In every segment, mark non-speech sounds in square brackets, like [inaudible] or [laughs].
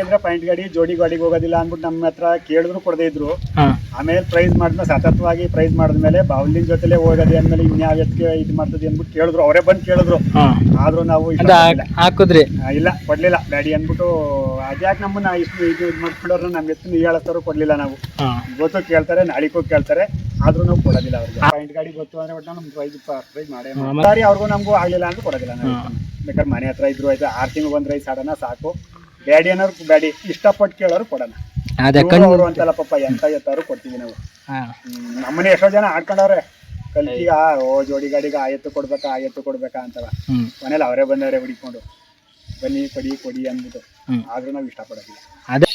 ಅಂದ್ರೆ ಪಾಯಿಂಟ್ ಗಾಡಿ ಜೋಡಿ ಗಾಡಿಗೆ ಹೋಗೋದಿಲ್ಲ ಅಂದ್ಬಿಟ್ಟು ನಮ್ಮ ಹತ್ರ ಕೇಳಿದ್ರು ಕೊಡದೇ ಇದ್ರು. ಆಮೇಲೆ ಪ್ರೈಸ್ ಮಾಡಿದ್ಮೇಲೆ ಸತತವಾಗಿ ಪ್ರೈಸ್ ಮಾಡಿದ್ಮೇಲೆ ಬಾವುಲಿನ ಜೊತೆಲೆ ಹೋಗೋದಿ ಅಂದ್ಮೇಲೆ ಇನ್ಯಾವ ಎತ್ಕೆ ಇದು ಮಾಡ್ತದೆ ಅಂದ್ಬಿಟ್ಟು ಕೇಳಿದ್ರು. ಅವರೇ ಬಂದು ಕೇಳಿದ್ರು. ಆದ್ರೂ ನಾವು ಹಾಕಿದ್ರಿ? ಇಲ್ಲ ಕೊಡ್ಲಿಲ್ಲ. ಬ್ಯಾಡಿ ಅಂದ್ಬಿಟ್ಟು ಅದ್ಯಾಕೆ ನಮ್ಮನ್ನ ಇಷ್ಟು ಇದು ಇದು ಮಾಡ್ಕೊಂಡವ್ರು ನಮ್ಮ ಎತ್ತಿನ ಹೇಳತ್ತವ್ರು ಕೊಡ್ಲಿಲ್ಲ ನಾವು. ಗೊತ್ತು ಕೇಳ್ತಾರೆ ನಾಳಿಗೂ ಕೇಳ್ತಾರೆ. ಆದ್ರೂ ನಾವು ಕೊಡೋದಿಲ್ಲ ಅವ್ರಿಗೆ. ಪಾಯಿಂಟ್ ಗಾಡಿ ಗೊತ್ತು ಅಂದ್ರೆ ಒಟ್ಟು ನಮ್ಗೆ ಪ್ರೈಸ್ ಪ್ರೈಸ್ ಮಾಡೇ. ಸಾರಿ ಅವ್ರಿಗೂ ನಮಗೂ ಆಗಲಿಲ್ಲ ಅಂದ್ರೆ ಕೊಡೋದಿಲ್ಲ ನಾವು. ಬೇಕಾದ್ರೆ ಮನೆ ಹತ್ರ ಇದ್ರು ಆಯ್ತು ಆರು ತಿಂಗಳು ಬಂದ್ರೆ ಸಾಡನ ಸಾಕು. ಬ್ಯಾಡಿ ಅನ್ನೋರು ಬ್ಯಾಡಿ ಇಷ್ಟಪಟ್ಟು ಕೇಳೋರು ಕೊಡೋಣ ಅದೇ ಕಣ್ ಅವರು ಅಂತಲ್ಲ ಪಾಪ ಎಂತ ಎತ್ತಾರು ಕೊಡ್ತೀವಿ ನಾವು. ನಮ್ಮನೆ ಎಷ್ಟೋ ಜನ ಆಡ್ಕೊಂಡವ್ರೆ. ಕಲ್ಕಿಗ ಓ ಜೋಡಿ ಗಾಡಿಗ ಆ ಎತ್ತು ಕೊಡ್ಬೇಕಾ ಆ ಎತ್ತು ಕೊಡ್ಬೇಕಾ ಅಂತವ. ಮನೇಲಿ ಅವರೇ ಬಂದವರೇ ಹುಡಿಕೊಂಡು ಬನ್ನಿ ಕೊಡಿ ಕೊಡಿ ಅಂದ್ಬಿಟ್ಟು. ಆದ್ರೂ ನಾವು ಇಷ್ಟಪಡೋದಿಲ್ಲ. ಅದೇ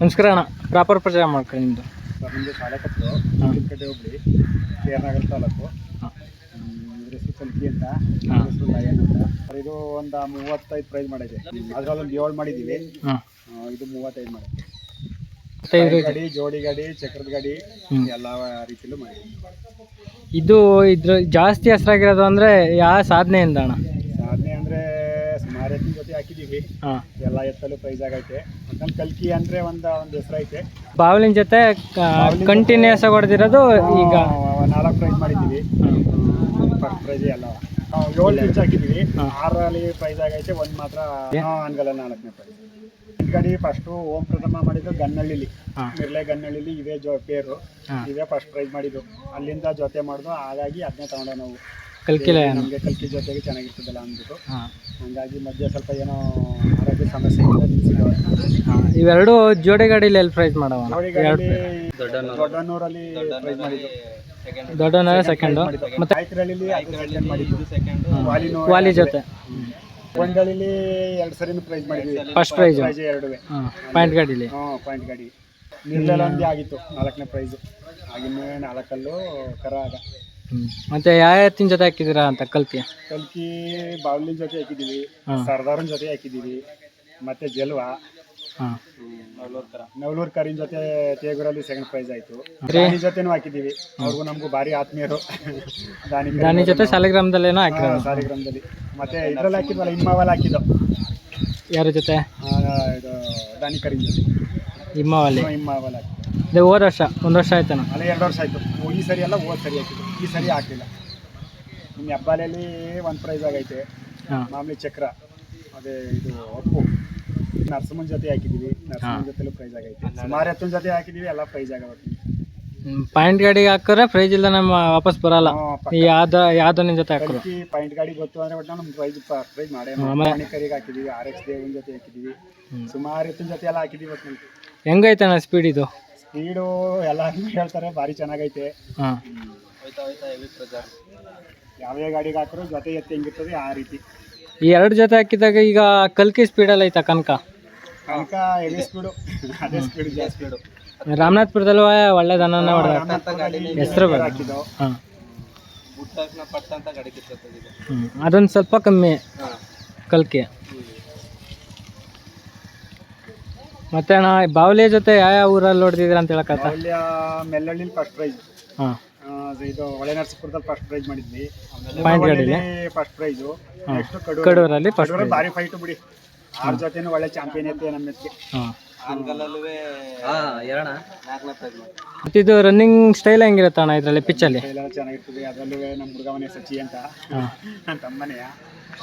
ನಮಸ್ಕಾರ ಅಣ್ಣ. ಪ್ರಾಪರ್ ಪ್ರಚಾರ ಮಾಡ್ಕೊಳ್ಳಿ ನಿಮ್ಮದು ಸರ್ ನಿಮ್ಮದು ಶಾಲೆಕತ್ತು. ಕಟ್ಟೆ ಹೋಗ್ಲಿ ಕೇರ್ನಗರ ತಾಲೂಕು. ಹಾಂ. ಹ್ಮ್, ಇದ್ರ ಹೆಸರು ಕಲ್ಕಿ ಅಂತ. ಇದ್ರ ಹೆಸರು ಲಯನ್ ಅಂತ. ಇದು ಒಂದು ಮೂವತ್ತೈದು ಪ್ರೈಸ್ ಮಾಡಿದೆ. ಅದ್ರಲ್ಲೊಂದು ಏಳು ಮಾಡಿದ್ದೀವಿ ಇದು ಮೂವತ್ತೈದು ಮಾಡಿದೆ. ಗಾಡಿ ಜೋಡಿ ಗಾಡಿ ಚಕ್ರದ ಗಾಡಿ. ಎಲ್ಲ ರೀತಿಲೂ ಮಾಡಿದ್ವಿ. ಇದು ಇದ್ರ ಜಾಸ್ತಿ ಹೆಸರಾಗಿರೋದು ಅಂದ್ರೆ ಯಾವ ಸಾಧನೆಯಿಂದ ಅಣ್ಣ? ಸಾಧನೆ ಅಂದ್ರೆ ಸುಮಾರು ಎತ್ತಿನ ಜೊತೆ ಹಾಕಿದೀವಿ. ಹಾಂ. ಎಲ್ಲ ಎತ್ತಲು ಪ್ರೈಸ್ ಆಗೈತೆ. ಒಟ್ನಲ್ಲಿ ಕಲ್ಕಿ ಅಂದ್ರೆ ಒಂದು ಒಂದು ಹೆಸರೈತೆ ಬಾವಲಿನ ಜೊತೆ ಕಂಟಿನ್ಯೂಸ್ ಆಗಿ ಹೊಡೆದಿರೋದು ಈಗ. ನಾಲ್ಕು ಪ್ರೈಸ್ ಮಾಡಿದ್ದೀವಿ. ಪ್ರೈಸ್ ಎಲ್ಲ. ನಾವು ಏಳು ಇಂಚ್ ಹಾಕಿದ್ವಿ ಆರಲ್ಲಿ ಪ್ರೈಸ್ ಆಗೈತೆ ಒಂದು ಮಾತ್ರ ಅನ್ಗಲ್ಲ ನಾಲ್ಕನೇ ಪ್ರೈಸ್ ಗಾಡಿ ಫಸ್ಟು ಓಂ ಪ್ರಥಮ ಮಾಡಿದ್ದು ಗನ್ನಳ್ಳಿಲಿ. ಮಿರ್ಲೆ ಗನ್ನಳ್ಳಿಲಿ ಇವೇ ಜೊ ಪೇರು. ಇವೇ ಫಸ್ಟ್ ಪ್ರೈಸ್ ಮಾಡಿದ್ದು. ಅಲ್ಲಿಂದ ಜೊತೆ ಮಾಡಿದ್ವು ಹಾಗಾಗಿ ಅದನ್ನೇ ತಗೊಂಡೆ ನಾವು. ಕಲ್ಕಿ ನಮಗೆ ಕಲ್ಕಿ ಜೊತೆಗೆ ಚೆನ್ನಾಗಿರ್ತದಲ್ಲ ಅಂದ್ಬಿಟ್ಟು. ಹಂಗಾಗಿ ಮಧ್ಯೆ ಸ್ವಲ್ಪ ಏನೋ ಆರೋಗ್ಯ ಸಮಸ್ಯೆ ನಿಲ್ಸಿದ್ವಿ ಹಾಂ ಇವೆರಡು ಜೋಡಿ ಗಾಡಿಲಿ ಎಲ್ಲಿ ಪ್ರೈಸ್ ಮಾಡವ ಜೋಡಿ ಗಾಡಿಲಿ ದೊಡ್ಡನೂರಲ್ಲಿ ಪ್ರೈಸ್ ಮಾಡಿದ್ದು. ದೊಡ್ಡನ ಸೆಕೆಂಡು ಮತ್ತೆ ಆಯ್ತರಳ್ಳಿಲಿ ಅದು ಸೆಕೆಂಡ್ ಮಾಡಿದ್ದು. ವಾಲಿನೂ ವಾಲಿ ಜೊತೆ. ಗೊಂಡಳಿಲಿ ಎರಡು ಸರಿನೂ ಪ್ರೈಸ್ ಮಾಡಿದ್ವಿ. ಫಸ್ಟ್ ಪ್ರೈಸು ಪ್ರೈಸ್ ಎರಡುವೆ. ಹಾಂ ಪಾಯಿಂಟ್ ಗಾಡಿಲಿ. ಹ್ಞೂ ಪಾಯಿಂಟ್ ಗಾಡಿ. ನಿರ್ಲೆಲ್ಲ ಆಗಿತ್ತು ನಾಲ್ಕನೇ ಪ್ರೈಸ್ ಆಗಿನ್ನೂ ನಾಲ್ಕಲ್ಲೂ ಕರ ಆಗ ಮತ್ತು ಯಾವ ಎತ್ತಿನ ಜೊತೆ ಹಾಕಿದ್ದೀರಾ ಅಂತ ಕಲ್ಕಿ? ಕಲ್ಕಿ ಬಾವ್ಲಿನ ಜೊತೆ ಹಾಕಿದೀವಿ ಸರ್ದಾರ್ನ್ ಸರ್ದಾರನ ಜೊತೆ ಹಾಕಿದೀವಿ ಮತ್ತೆ ಜಲ್ವಾ ಹಾಂ. ನವಲೂರ್ ಕರಿನ ಜೊತೆ ತೇಗೂರಲ್ಲಿ ಸೆಕೆಂಡ್ ಪ್ರೈಸ್ ಆಯ್ತು. ದಾನಿ ಜೊತೆನೂ ಹಾಕಿದ್ದೀವಿ. ಅವ್ರಿಗೂ ನಮಗೂ ಭಾರಿ ಆತ್ಮೀಯರು. ದಾನಿ ದಾನಿ ಜೊತೆ ಸಾಲಿಗ್ರಾಮದಲ್ಲೇನೋ ಹಾ, ಹಾಕಿರೋದು. ಸಾಲಿಗ್ರಾಮದಲ್ಲಿ ಮತ್ತೆ ಇದ್ರಲ್ಲಿ ಹಾಕಿದ್ವಲ್ಲ ಇಮ್ಮವಲ್ಲಿ ಹಾಕಿದ್ದು. ಯಾರ ಜೊತೆ? ಆ, ಇದು ದಾನಿ ಕರಿನ್ ಜೊತೆ. ಇಮ್ಮವಲ್ಲಿ ಇಮ್ಮವಲ್ಲಿ ಹಾಕಿದ್ದು. ಹೋದ ವರ್ಷ ಒಂದು ವರ್ಷ ಆಯ್ತಾನ? ಅಲ್ಲೇ ಎರಡು ವರ್ಷ ಆಯ್ತು. ಓ, ಈ ಸರಿ ಎಲ್ಲ ಹೋದ್ ಸರಿ ಹಾಕಿದ್ದು. ಈ ಸರಿ ಆಗ್ತಿಲ್ಲ ನಿಮ್ಮ ಹೆಬ್ಬಾಲೆಯಲ್ಲಿ ಒಂದು ಪ್ರೈಸ್ ಆಗೈತೆ. ಮಾಮೂಲಿ ಚಕ್ರ. ಅದೇ ಇದು ಒಪ್ಪು. ನರಸಿಂಹನ ಜೊತೆ ಹಾಕಿದ್ದೀವಿ ನರಸಿಂಹನ. ಜೊತೆಲೂ ಪ್ರೈಸ್ ಆಗೈತೆ. ಸುಮಾರು ಎತ್ತಿನ ಜೊತೆ ಹಾಕಿದ್ದೀವಿ ಎಲ್ಲ ಪ್ರೈಸ್ ಆಗಬೇಕು ಪಾಯಿಂಟ್ ಗಾಡಿಗೆ ಹಾಕಿದ್ರೆ ಪ್ರೈಸ್ ಇಲ್ಲ ನಮ್ಮ ವಾಪಸ್ ಬರಲ್ಲ. ಯಾವ್ದು ಯಾವ್ದು ನಿನ್ನ ಜೊತೆ ಹಾಕಿ ಪಾಯಿಂಟ್ ಗಾಡಿ ಗೊತ್ತು ಅಂದ್ರೆ ಒಟ್ಟು ನಮ್ಗೆ ಪ್ರೈಸ್ ಪ್ರೈಸ್ ಮಾಡೇ ಮಣಿಕರಿಗೆ ಹಾಕಿದ್ದೀವಿ ಆರ್ ಎಕ್ಸ್ ದೇವನ ಜೊತೆ ಹಾಕಿದ್ದೀವಿ. ಸುಮಾರು ಎತ್ತಿನ ಜೊತೆ ಎಲ್ಲ ಹಾಕಿದ್ದೀವಿ ಒಟ್ಟು ಹೆಂಗೈತೆ ಅಣ್ಣ ಸ್ಪೀಡ್ ಇದು? ಸ್ಪೀಡು ಎಲ್ಲ ಹೇಳ್ತಾರೆ ಭಾರಿ ಚೆನ್ನಾಗೈತೆ. ಹಾಂ ಯಾವ್ಯಾವ ಗಾಡಿಗೆ ಹಾಕಿದ್ರು ಜೊತೆ ಎತ್ತಿ ಹೆಂಗಿರ್ತದೆ ಆ ರೀತಿ. ಈ ಎರಡು ಜೊತೆ ಹಾಕಿದಾಗ ಈಗ ಕಲ್ಕಿ ಸ್ಪೀಡಲ್ಲಿ ಐತಾ ಕನಕ? ಕನಕ ಸ್ಪೀಡು ಅದೇ ಸ್ಪೀಡ್ ಜಾಸ್ತಿ. ಸ್ಪೀಡು ರಾಮನಾಥ್ಪುರದಲ್ಲೂ ಒಳ್ಳೆ ದನನ ಹೊಡೆದ ಹೆಸ್ರು. ಹಾಕಿದ್ದು ಹಾಂ. ಅದೊಂದು ಸ್ವಲ್ಪ ಕಮ್ಮಿ ಕಲ್ಕಿ. ಮತ್ತೆ ಅಣ್ಣ ಬಾವಲಿ ಜೊತೆ ಯಾವ ಯಾವ ಊರಲ್ಲಿ ಹೊಡೆದಿದ್ದೀರ ಅಂತ ಮೌಲ್ಯ ಫಸ್ಟ್ ಪ್ರೈಸ್ ಹಾಂ. ಇದು ಒಳೆ ನರಸೀಪುರದಲ್ಲಿ ಫಸ್ಟ್ ಪ್ರೈಸ್ ಮಾಡಿದ್ವಿ. ಪಾಯಿಂಟ್ ಗಾಡಿಲಿ ಫಸ್ಟ್ ಪ್ರೈಸು ನೆಕ್ಸ್ಟ್ ಕಡೂರು ಕಡೂರಲ್ಲಿ ಫಸ್ಟ್ ಕಡೂರಲ್ಲಿ ಭಾರಿ ಫೈಟ್ ಬಿಡಿ. ಆರ್ ಜೊತೆನೂ ಒಳ್ಳೆ ಚಾಂಪಿಯನ್ ಐತೆ ನಮ್ಮ ಮತ್ತೆ ಇದು ರನ್ನಿಂಗ್ ಸ್ಟೈಲ್ ಹೆಂಗಿರುತ್ತೆ ಅಣ್ಣ ಇದರಲ್ಲಿ ಪಿಚ್ಚಲ್ಲಿ ಎಲ್ಲ ಚೆನ್ನಾಗಿರ್ತದೆ. ಅದರಲ್ಲೂ ನಮ್ಮ ಹುಡುಗವನೇ ಸಚಿ ಅಂತ. ನನ್ನ ತಮ್ಮನೆಯ.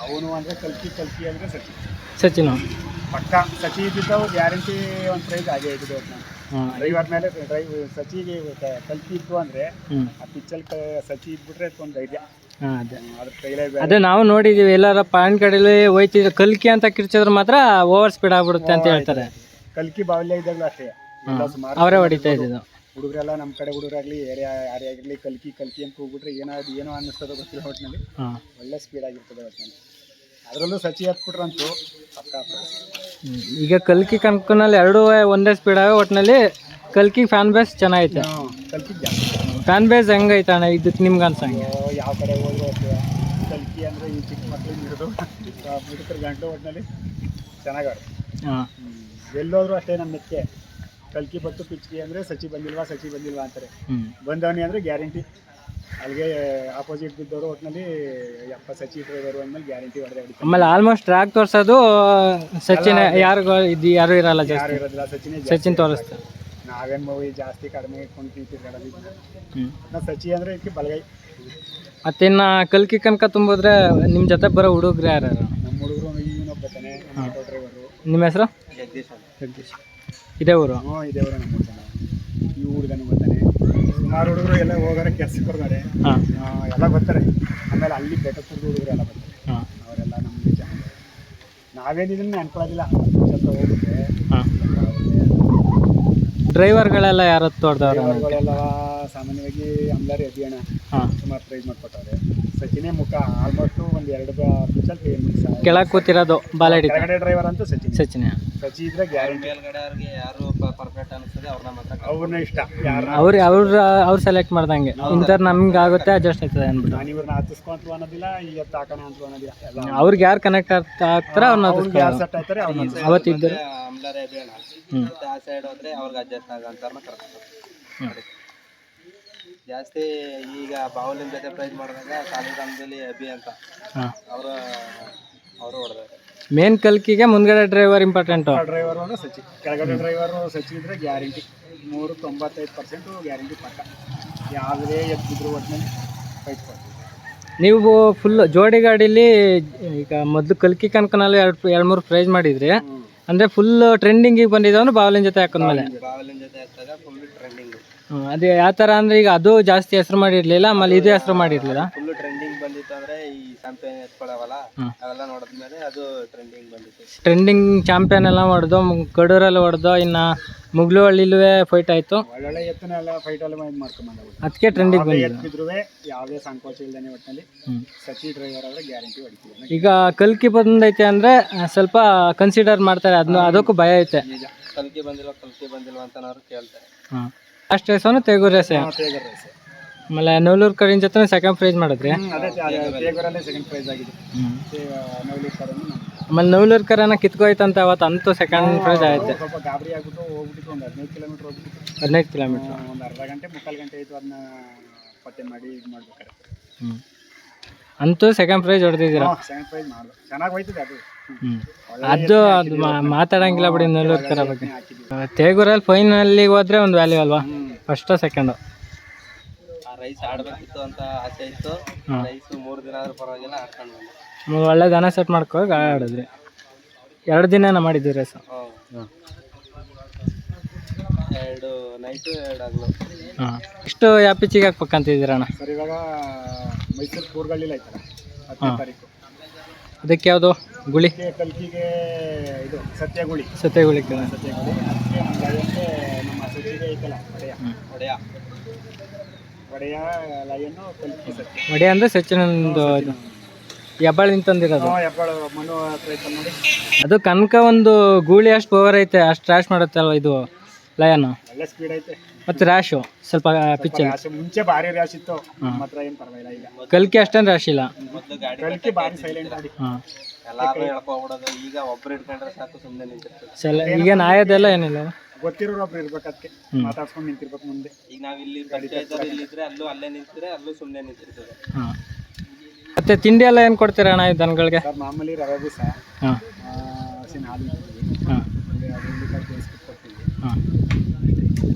ಅವನು ಅಂದ್ರೆ ಕಲ್ಕಿ ಕಲ್ಕಿ ಅಂದ್ರೆ ಸಚಿ. ಸಚಿನ್? ಪಕ್ಕ ಸಚಿ ಇದ್ದಿದ್ದವು ಗ್ಯಾರಂಟಿ ಒಂದು ಪ್ರೈಸ್ ಆಗೇ ಇದ್ದು ಹಾಂ ಡ್ರೈವರ್ ಮೇಲೆ ಡ್ರೈವ್ ಸಚಿಗೆ ಕ- ಕಲ್ಕಿ ಇತ್ತು ಅಂದ್ರೆ ಆ ಪಿಚ್ಚಲ್ ಸಚಿ ಇದ್ಬಿಟ್ರೆ ಒಂದು ಧೈರ್ಯ. ಅದ್ರ ಕೈಲೇ ಅದೇ ನಾವು ನೋಡಿದೀವಿ ಎಲ್ಲಾರ ಪಾಯಿಂಟ್ ಕಡೆಯಲ್ಲಿ ಹೋಯ್ತಿದ್ರೆ. ಕಲ್ಕಿ ಅಂತ ಕಿರ್ಚಿದ್ರೆ ಮಾತ್ರ ಓವರ್ ಸ್ಪೀಡ್ ಆಗ್ಬಿಡುತ್ತೆ ಅಂತ ಹೇಳ್ತಾರೆ. ಕಲ್ಕಿ ಬಾವಲ್ಯ ಇದ್ದಾಗ ಅಷ್ಟೇ. ಎಲ್ಲ ಸುಮಾರು ಅವರೇ ಹೊಡಿತಾ ಇದ್ದಿದ್ದು. ಹುಡುಗರೆಲ್ಲ ನಮ್ಮ ಕಡೆ ಹುಡುಗರಾಗ್ಲಿ ಏರಿಯಾ ಯಾರೇ ಆಗಿರಲಿ ಕಲ್ಕಿ ಕಲ್ಕಿ ಅಂತ ಹೋಗ್ಬಿಟ್ರೆ ಏನಾದ್ರು ಏನೋ ಅನ್ನಿಸ್ತದೆ ಗೊತ್ತಿಲ್ಲ ಒಟ್ಟಿನಲ್ಲಿ ಒಳ್ಳೆ ಸ್ಪೀಡ್ ಆಗಿರ್ತದೆ ಒಟ್ಟಿನಲ್ಲಿ ಅದರಲ್ಲೂ ಸಚಿ ಹತ್ಬಿಟ್ರಂತು ಪಕ್ಕ ಈಗ ಕಲ್ಕಿ ಕನ್ಕನಲ್ಲಿ ಎರಡೂ ಒಂದೇ ಸ್ಪೀಡ್ ಆಗ ಒಟ್ಟಿನಲ್ಲಿ ಕಲ್ಕಿ ಫ್ಯಾನ್ ಬೇಸ್ ಚೆನ್ನಾಗೈತೆ. ಕಲ್ಕಿ ಫ್ಯಾನ್ ಬೇಸ್ ಹೆಂಗೈತೆ ಅಣ್ಣ? ಇದಕ್ಕೆ ನಿಮ್ಗೆ ಅನ್ಸಂಗೆ. ಯಾವ ಕಡೆ ಹೋದ್ರು ಕಲ್ಕಿ ಅಂದರೆ ಈ ಚಿಕ್ಕ ಮಕ್ಳಿಗೆ ಹಿಡಿದು ಮುದುಕರ ಗಂಟು ಒಟ್ಟಿನಲ್ಲಿ ಚೆನ್ನಾಗಿ ಹಾಂ. ಎಲ್ಲೋದ್ರು ಅಷ್ಟೇ ನಮ್ಮ ಮೆಕ್ಕೆ ಕಲ್ಕಿ ಬತ್ತು ಪಿಚ್ಕಿ ಅಂದರೆ ಸಚಿ ಬಂದಿಲ್ವಾ ಸಚಿ ಬಂದಿಲ್ವಾ ಅಂತಾರೆ. ಬಂದವನಿ ಅಂದರೆ ಗ್ಯಾರಂಟಿ. ಅಲ್ಲಿಗೆ ಆಪೋಸಿಟ್ ಬಿದ್ದವರು ಒಟ್ಟಿನಲ್ಲಿ ಯಪ್ಪ ಸಚಿನ್ ಡ್ರೈವರ್ ಅಂದ್ಮೇಲೆ ಗ್ಯಾರಂಟಿ ಹೊಡೆದೇ ಹೊಡಿತಾರೆ. ಆಮೇಲೆ ಆಲ್ಮೋಸ್ಟ್ ಟ್ರ್ಯಾಕ್ ತೋರ್ಸೋದು ಸಚಿನ್ ಯಾರು ಇದು ಯಾರು ಇರಲ್ಲ ಯಾರು ಜಾಸ್ತಿ. ಇರೋದಿಲ್ಲ ಸಚಿನ್ ಸಚಿನ್ ತೋರಿಸ್ತಾರೆ ನಾವೇನು ಮೂವಿ ಜಾಸ್ತಿ ಕಡಿಮೆ ಇಟ್ಕೊಂಡು ತಿರ್ಗಾಡೋದು ಹ್ಞೂ ನಾ ಸಚಿ ಅಂದರೆ ಇದಕ್ಕೆ ಬಲಗೈ. ಮತ್ತಿನ್ನ ಕಲ್ಕಿ ಕನಕ ತುಂಬಿದ್ರೆ ನಿಮ್ಮ ಜೊತೆ ಬರೋ ಹುಡುಗ್ರು ಯಾರು ನಮ್ಮ ಹುಡುಗರು ಇವನೊಬ್ಬ ತಾನೆ ನಮ್ಮ ಆಟೋ ಡ್ರೈವರು ನಿಮ್ಮ ಹೆಸರು? ಜಗದೀಶ್ ಜಗದೀಶ್. ಇದೇ ಊರು? ಹ್ಞೂ ಇದೇವ್ರೆ ನಮ್ಮ ಜನ ಈ ಹುಡುಗನು ಬರ್ತಾನೆ ಸುಮಾರು ಹುಡುಗರು ಎಲ್ಲ ಹೋಗೋರೆ ಕೆಲ್ಸಕ್ಕೆ ಬರ್ತಾರೆ ಹಾಂ. ಎಲ್ಲ ಬರ್ತಾರೆ. ಆಮೇಲೆ ಅಲ್ಲಿ ಬೆಟ್ಟದ ಹುಡುಗರು ಎಲ್ಲ ಬರ್ತಾರೆ. ಹಾಂ. ಅವರೆಲ್ಲ ನಮಗೆ ಚೆನ್ನಾಗಿ ನಾವೇನಿದನ್ನು ಅನ್ಕೊಳ್ಳೋದಿಲ್ಲ ಸ್ವಲ್ಪ ಹೋಗುತ್ತೆ. ಹಾಂ. ಡ್ರೈವರ್ಗಳೆಲ್ಲ ಯಾರು ತೋಡ್ದವ್ರ ಡ್ರೈವರ್ಗಳೆಲ್ಲ ಸಾಮಾನ್ಯವಾಗಿ ಅಂಬಾರಿ ಅಭಿಯಾನ ಹಾಂ. ಸುಮಾರು ಪ್ರೈಸ್ ಮಾಡ್ಕೊಟ್ಟವ್ರೆ. ಸಚಿನೇ ಮುಖ ಆಲ್ಮೋಸ್ಟ್ ಒಂದು ಎರಡು ಕೆಳಗೆ ಕೂತಿರೋದು ಬಾಲಡಿ ಕೆಳಗಡೆ ಡ್ರೈವರ್ ಅಂತೂ ಸಚಿನ್. ಸಚಿನ್. ಸಚಿ ಇದ್ರೆ ಗ್ಯಾರಂಟಿ. ಯಾರು ಪರ್ಫೆಕ್ಟ್ ಅನಿಸ್ತದೆ ಅವ್ರನ್ನ ಮಾತ್ರ ಅವ್ರನ್ನ ಇಷ್ಟ. ಯಾರ ಅವ್ರು ಅವ್ರ ಅವ್ರು ಸೆಲೆಕ್ಟ್ ಮಾಡ್ದಂಗೆ. ಇಂಥವ್ರು ನಮ್ಗೆ ಆಗುತ್ತೆ ಅಡ್ಜಸ್ಟ್ ಆಯ್ತದೆ ಅಂದ್ಬಿಟ್ಟು. ನಾನು ಇವ್ರನ್ನ ಹತ್ತಿಸ್ಕೊಂತು ಅನ್ನೋದಿಲ್ಲ ಈಗ ತಾಕಣ ಅಂತ ಅನ್ನೋದಿಲ್ಲ. ಎಲ್ಲ ಅವ್ರಿಗೆ ಯಾರು ಕನೆಕ್ಟ್ ಆಗ್ತಾರ ಅವ್ರನ್ನ ಅವ್ರಿಗೆ ಯಾರು ಸೆಟ್ ಆಯ್ತಾರೆ ಅವ್ರನ್ನ ಅವತ್ತಿದ್ದರು ಅಂಬ್ಲರೇ ಬೇಡ. ಮತ್ತೆ ಆ ಸೈಡ್ ಹೋದ್ರೆ ಅವ್ರಿಗೆ ಅಡ್ಜಸ್ಟ್ ಆಗಂತಾರನ್ನ ಕರ್ಕೊಂಡು ಜಾಸ್ತಿ ಈಗ ಬಾಹುಲಿನ ಜೊತೆ ಪ್ರೈಸ್ ಮಾಡಿದಾಗ ಸಾಲಿಗ್ರಾಮದಲ್ಲಿ ಅಭಿ ಅಂತ. ಅವರು ಅವರು ಹೊಡೆದಾರೆ. ಮೇನ್ ಕಲ್ಕಿಗೆ ಮುಂದ್ಗಡೆ ಡ್ರೈವರ್ ಇಂಪಾರ್ಟೆಂಟು ಡ್ರೈವರ್ ಅಂದ್ರೆ ಸಚಿ ಕೆಳಗಡೆ ಡ್ರೈವರ್ ಸಚಿ ಇದ್ರೆ ಗ್ಯಾರಂಟಿ ನೂರು ತೊಂಬತ್ತೈದು ಪರ್ಸೆಂಟು ಗ್ಯಾರಂಟಿ ಪಕ್ಕ. ಯಾವುದೇ ಎತ್ತಿದ್ರು ಒಟ್ಟಿನಲ್ಲಿ ಫೈಟ್ ಕೊಡ್ತೀವಿ. ನೀವು ಫುಲ್ ಜೋಡಿ ಗಾಡೀಲಿ ಈಗ ಮೊದಲು ಕಲ್ಕಿ ಕನಕನಲ್ಲಿ ಎರಡು ಎರಡು ಮೂರು ಪ್ರೈಸ್ ಮಾಡಿದ್ರಿ ಅಂದರೆ ಫುಲ್ ಟ್ರೆಂಡಿಂಗಿಗೆ ಬಂದಿದ್ದವನು ಬಾವಲಿನ ಜೊತೆ ಹಾಕಿದ್ಮೇಲೆ ಬಾಹುಲಿನ ಜೊತೆ ಹಾಕಿದಾಗ ಫುಲ್ ಟ್ರೆಂಡಿಂಗ್ ಅದೇ ಯಾವ ಥರ ಅಂದರೆ ಈಗ ಅದು ಜಾಸ್ತಿ ಹೆಸರು ಮಾಡಿರಲಿಲ್ಲ ಆಮೇಲೆ ಇದು ಹೆಸರು ಮಾಡಿರಲಿಲ್ಲ? ಫುಲ್ ಟ್ರೆಂಡಿಂಗ್ ಬಂದಿತ್ತು ಅಂದ್ರೆ ಈ ಚಾಂಪಿಯನ್ ಎತ್ಕೊಳ್ಳವಲ್ಲ ಹ್ಮ್. ಅವೆಲ್ಲ ನೋಡಿದ್ಮೇಲೆ ಅದು ಟ್ರೆಂಡಿಂಗ್ ಬಂದಿತ್ತು. ಟ್ರೆಂಡಿಂಗ್ ಚಾಂಪಿಯನ್ ಎಲ್ಲ ಹೊಡೆದು ಕಡೂರಲ್ಲಿ ಹೊಡೆದು ಇನ್ನ ಮುಗ್ಲು ಹಳ್ಳಿಲೂ ಫೈಟ್ ಆಯಿತು. ಒಳ್ಳೊಳ್ಳೆ ಎತ್ತನೆಲ್ಲ ಫೈಟಲ್ಲಿ ಇದು ಮಾಡ್ಕೊಂಬಂದ ಅದಕ್ಕೆ ಟ್ರೆಂಡಿಂಗ್ ಯಾವುದೇ ಬಂದಿದ್ದು ಎತ್ತಿದ್ರು ಯಾವುದೇ ಸಂಕೋಚ ಇಲ್ಲದೇ ಒಟ್ಟಿನಲ್ಲಿ. ಸಚಿ ಡ್ರೈವರ್ ಆದರೆ ಗ್ಯಾರಂಟಿ ಹೊಡಿತೀವಿ. ಈಗ ಕಲ್ಕಿ ಬಂದೈತೆ ಅಂದ್ರೆ ಸ್ವಲ್ಪ ಕನ್ಸಿಡರ್ ಮಾಡ್ತಾರೆ. ಅದನ್ನ ಅದಕ್ಕೂ ಭಯ ಐತೆ. ನಿಜ. ಕಲ್ಕಿ ಬಂದಿಲ್ವ ಕಲ್ಕಿ ಬಂದಿಲ್ವ ಅಂತ ಕೇಳ್ತಾರೆ. ಅಷ್ಟೇ ಸೋನು ರೇಸನು ತೆಗು ರೇಸೆ ರೇಸ್ ಆಮೇಲೆ ನವಲೂರು ಕಡಿನ ಜೊತೆ ಸೆಕೆಂಡ್ ಪ್ರೈಸ್ ಮಾಡಿದ್ರಿ. ಸೆಕೆಂಡ್ ಪ್ರೈಸ್ ಆಗಿದೆ ಕರನು ಆಮೇಲೆ ನವಲೂರು ಕರನ ಕಿತ್ಕೋಯ್ತಂತ ಅವತ್ತು ಅಂತೂ ಸೆಕೆಂಡ್ ಪ್ರೈಸ್ ಆಯ್ತು. ಸ್ವಲ್ಪ ಗಾಬರಿ ಆಗ್ಬಿಟ್ಟು ಹೋಗ್ಬಿಟ್ಟಿತ್ತು ಒಂದು ಹದಿನೈದು ಕಿಲೋಮೀಟ್ರ್ ಹೋಗ್ಬಿಟ್ಟಿತ್ತು. ಹದಿನೈದು ಕಿಲೋಮೀಟ್ರ್ ಒಂದು ಅರ್ಧ ಗಂಟೆ ಮುಕ್ಕಾಲು ಗಂಟೆ ಆಯಿತು ಅದನ್ನ ಪತ್ತೆ ಮಾಡಿ ಇದು ಮಾಡ್ಬೇಕಾರೆ ಹ್ಞೂ ಅಂತೂ ಸೆಕೆಂಡ್ ಪ್ರೈಸ್ ಹೊಡೆದಿದ್ದೀರಾ? ಸೆಕೆಂಡ್ ಪ್ರೈಸ್ ಮಾಡಿದ್ರು ಚೆನ್ನಾಗಿ ಹೋಯ್ತದೆ ಅದು. ಅದು ಅದು ಮಾತಾಡಂಗಿಲ್ಲ ಬಿಡಿ ನಲ್ವತ್ತರ ಕರ ಬಗ್ಗೆ. ತೇಗೂರಲ್ಲಿ ಫೈನಲ್ಲಿಗೆ ಹೋದ್ರೆ ಒಂದು ವ್ಯಾಲ್ಯೂ ಅಲ್ವಾ. ಫಸ್ಟು ಸೆಕೆಂಡು ರೈಸ್ ಆಡ್ಬೇಕಿತ್ತು ಅಂತ ಆಸೆ ಇತ್ತು. ರೈಸ್ ಮೂರು ದಿನ ಆದ್ರೂ ಪರವಾಗಿಲ್ಲ ಆಡ್ಕೊಂಡು ಬಂದೆ. ಒಳ್ಳೆ ದನ ಸೆಟ್ ಮಾಡ್ಕೋ ಗಾಳಿ ಆಡಿದ್ರಿ. ಎರಡು ದಿನ ಮಾಡಿದ್ವಿ ರೈಸ್? ಹ್ಞೂ ಎರಡು ನೈಟು ಎರಡು ಹಗಲು. ಹಾಂ. ಎಷ್ಟು ಯಾಪಿಚಿಗೆ ಹಾಕ್ಬೇಕಂತಿದ್ದೀರ ಅಣ್ಣ? ಸರ್ ಇವಾಗ ಮೈಸೂರು ಕೂರ್ಗಳ್ಳಿಲ್ಲ ಆಯ್ತಲ್ಲ ಹತ್ತನೇ ತಾರೀಕು. ಅದಕ್ಕೆ ಯಾವುದು? ಗುಳಿ? ಅದಕ್ಕೆ ಕಲ್ಕಿಗೆ ಇದು ಸತ್ಯಗುಳಿ. ಸತ್ಯಗುಳಿ ಸತ್ಯಗುಳಿ. ಅದಕ್ಕೆ ನಮ್ಮ ಸತ್ಯ ನಮ್ಮ ಸಚಿಗೆ ಐತಲ್ಲ ಒಡೆಯ. ಒಡೆಯ ಒಡೆಯ ಲಯನ್ನು ಕಲ್ಕಿ ಸತ್ಯ ಒಡೆ ಅಂದ್ರೆ ಸಚಿನಂದು ಹೆಬ್ಬಾಳ ನಿಂತಂದಿರೋದು. ಅದು ಕನಕ ಒಂದು ಗೂಳಿ ಅಷ್ಟು ಪವರ್ ಐತೆ ಅಷ್ಟು ರ್ಯಾಶ್ ಮಾಡುತ್ತೆ ಅಲ್ವಾ ಇದು ಲಯನ್ ಮತ್ತೆ ಸ್ಪೀಡ್ ಐತೆ. ಮತ್ತು ರ್ಯಾಶು ಸ್ವಲ್ಪ ಪಿಚ್ಚರ್ ಮುಂಚೆ ಭಾರಿ ರ್ಯಾಶ್ ಇತ್ತು ನಮ್ಮ ಏನು ಪರವಾಗಿಲ್ಲ ಈಗ. ಕಲ್ಕಿ ಅಷ್ಟೇನು ರ್ಯಾಶ್ ಇಲ್ಲ. ಕಲ್ಕಿ ಭಾರಿ ಸೈಲೆಂಟ್ ಗಾಡಿ ಹಾಂ. ಎಲ್ಲಾರು ಹೇಳ್ಕೊಬಿಡೋದು. ಈಗ ಒಬ್ರು ಇಟ್ಕೊಂಡ್ರೆ ಸಾಕು ಸುಮ್ಮನೆ ನಿಂತಿರ್ತದೆ ಸಲ ಈಗ ನಾಯದೆಲ್ಲ ಏನಿಲ್ಲ. ಗೊತ್ತಿರೋರು ಒಬ್ರು ಇರ್ಬೇಕು ಅದಕ್ಕೆ ಮಾತಾಡ್ಸ್ಕೊಂಡು ನಿಂತಿರ್ಬೇಕು ಮುಂದೆ. ಈಗ ನಾವು ಇಲ್ಲಿ ಪಂಚಾಯತ್ ಇಲ್ಲಿದ್ರೆ ಅಲ್ಲೂ ಅಲ್ಲೇ ನಿಂತಿದ್ರೆ ಅಲ್ಲೂ ಸುಮ್ಮನೆ ನಿಂತಿರ್ತದೆ ಹಾಂ. ಮತ್ತು ತಿಂಡಿ ಎಲ್ಲ ಏನು ಕೊಡ್ತೀರಾ ಅಣ್ಣ ಈ ದನಗಳಿಗೆ? ಸರ್ ಮಾಮೂಲಿ ರವೆ ದಿವಸ. ಹಾಂ. ಹಸಿನ ಹಾಲು ಇಡ್ತೀವಿ. ಹಾಂ. ಆಮೇಲೆ ಅದು ಉಳ್ಳಿಕಾಳು ಬೇಯಿಸ್ಬಿಟ್ಟು ಕೊಡ್ತೀವಿ. ಹಾಂ.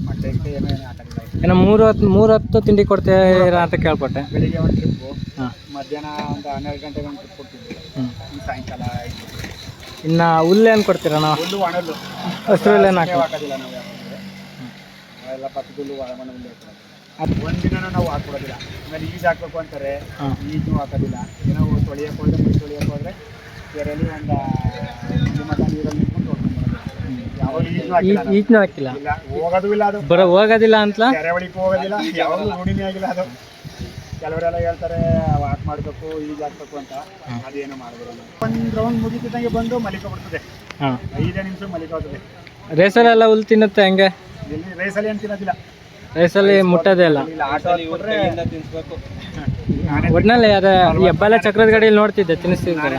ಮೊಟ್ಟೆ ಗಿಟ್ಟೆ ಏನೋ ಏನೋ ಹಾಕಂಗಿಲ್ಲ ಏನೋ ಮೂರು ಹೊತ್ತು ಮೂರು ಹೊತ್ತು ತಿಂಡಿ ಕೊಡ್ತೀರಾ ಅಂತ ಕೇಳ್ಪಟ್ಟೆ. ಬೆಳಿಗ್ಗೆ ಒಂದು ಟ್ರಿಪ್ಪು ಹಾಂ. ಮಧ್ಯಾಹ್ನ ಒಂದು ಹನ್ನೆರಡು ಗಂಟೆಗೆ ಒಂದು ಟ್ರಿಪ್ ಕೊಡ್ತಿದ್ವಿ. ಹ್ಞೂ ಸಾಯಂಕಾಲ ಐದು. ಇನ್ನು ಹುಲ್ಲು ಏನು ಕೊಡ್ತೀರಾ ನಾವು ಹುಲ್ಲು ಒಣಲು ಹಸಿರು ಹುಲ್ಲೇನು ಹಾಕಿ ಹಾಕೋದಿಲ್ಲ ನಾವು ಯಾವಾಗಲೂ ಎಲ್ಲ ಪಕ್ಕದಲ್ಲೂ ವಾಹನ ಅದು ಒಂದಿನ ನಾವು ಹಾಕ್ಕೊಡೋದಿಲ್ಲ. ಆಮೇಲೆ ಈಜು ಹಾಕ್ಬೇಕು ಅಂತಾರೆ. ಈಜು ಹಾಕೋದಿಲ್ಲ. ಏನೋ ತೊಳಿಯಕ್ಕೆ ಹೋದ್ರೆ ಮೈ ತೊಳಿಯಕ್ಕೆ ಹೋದ್ರೆ ಕೆರೆಯಲ್ಲಿ ಒಂದು ಮಠ ನೀರಲ್ಲಿ ನಿಂತ್ಕೊಂಡು. ಈಜ್ನೂ ಹಾಕಿಲ್ಲ ಹೋಗೋದು ಇಲ್ಲ ಅದು. ಬರೋ ಹೋಗೋದಿಲ್ಲ ಅಂತ ಕೆರೆ ಒಳಗೆ ಹೋಗೋದಿಲ್ಲ. ಯಾವಾಗ ರೂಢಿನೇ ಆಗಿಲ್ಲ ಅದು. ಕೆಲವರೆಲ್ಲ ಹೇಳ್ತಾರೆ ವಾಕ್ ಮಾಡಬೇಕು ಈಜ್ ಹಾಕ್ಬೇಕು ಅಂತ. ಅದೇನು ಮಾಡೋದಿಲ್ಲ. ಒಂದು ರೌಂಡ್ ಮುಗಿತಿದ್ದಂಗೆ ಬಂದು ಮಲಿಕೋಬಿಡ್ತದೆ ಹಾಂ. ಐದೇ ನಿಮಿಷ ಮಲಿಕೋತದೆ ರೇಸಲ್ಲೆಲ್ಲ ಹುಲ್ ತಿನ್ನುತ್ತೆ ಹಂಗೆ? ಎಲ್ಲಿ ರೇಸಲ್ಲಿ ಏನು ತಿನ್ನೋದಿಲ್ಲ. ರೇಸಲ್ಲಿ ಮುಟ್ಟೋದೇ ಇಲ್ಲ. ಇಲ್ಲಿ ಆಟೋ ನಾನೇ ಒಟ್ನಲ್ಲಿ ಅದೇ ಈ ಹೆಬ್ಬಾಲೆ ಚಕ್ರದ ಗಡಿಯಲ್ಲಿ ನೋಡ್ತಿದ್ದೆ ತಿನ್ನಿಸ್ತಿದ್ದಾರೆ